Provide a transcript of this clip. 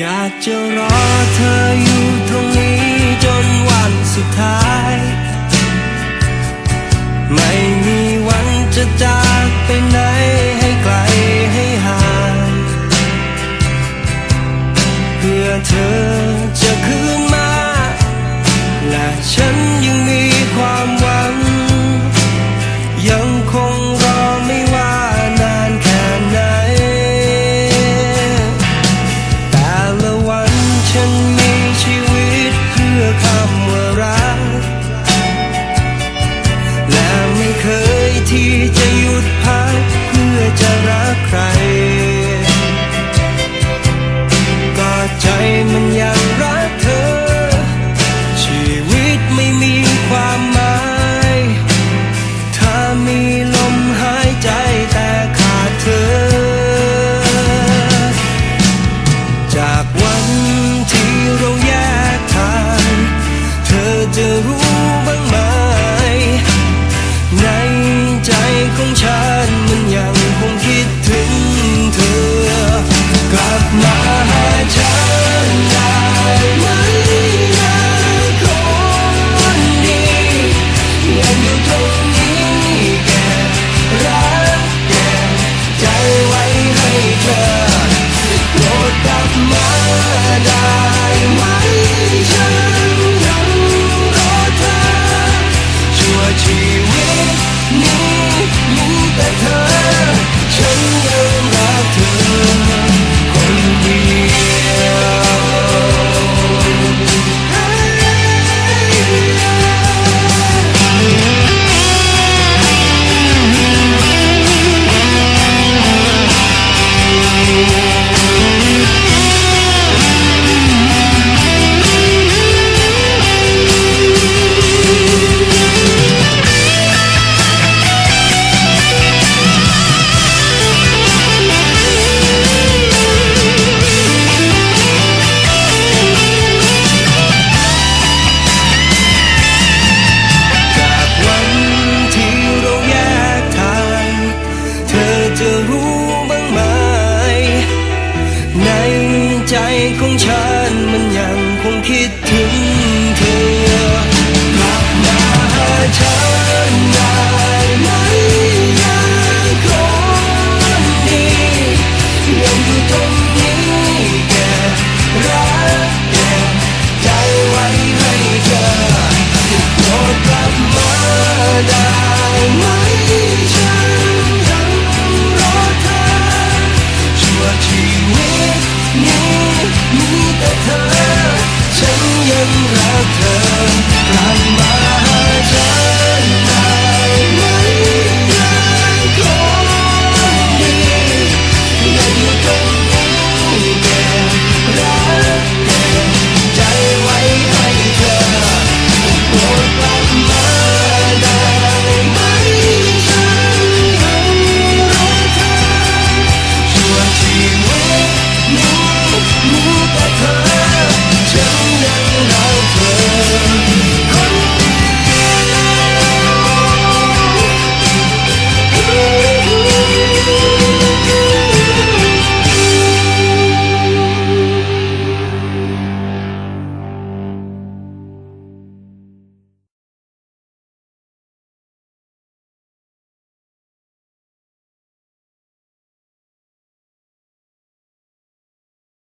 อยากจะรอเธออยู่ตรงนี้จนวันสุดท้าย ไม่มีวันจะจากไปไหนให้ไกลให้ห่างเพื่อเธอจะคืนมา และฉันยังมีความหวัง เคยที่จะหยุดพักเพื่อจะรักใคร change ของฉันมันยังคงคิดถึง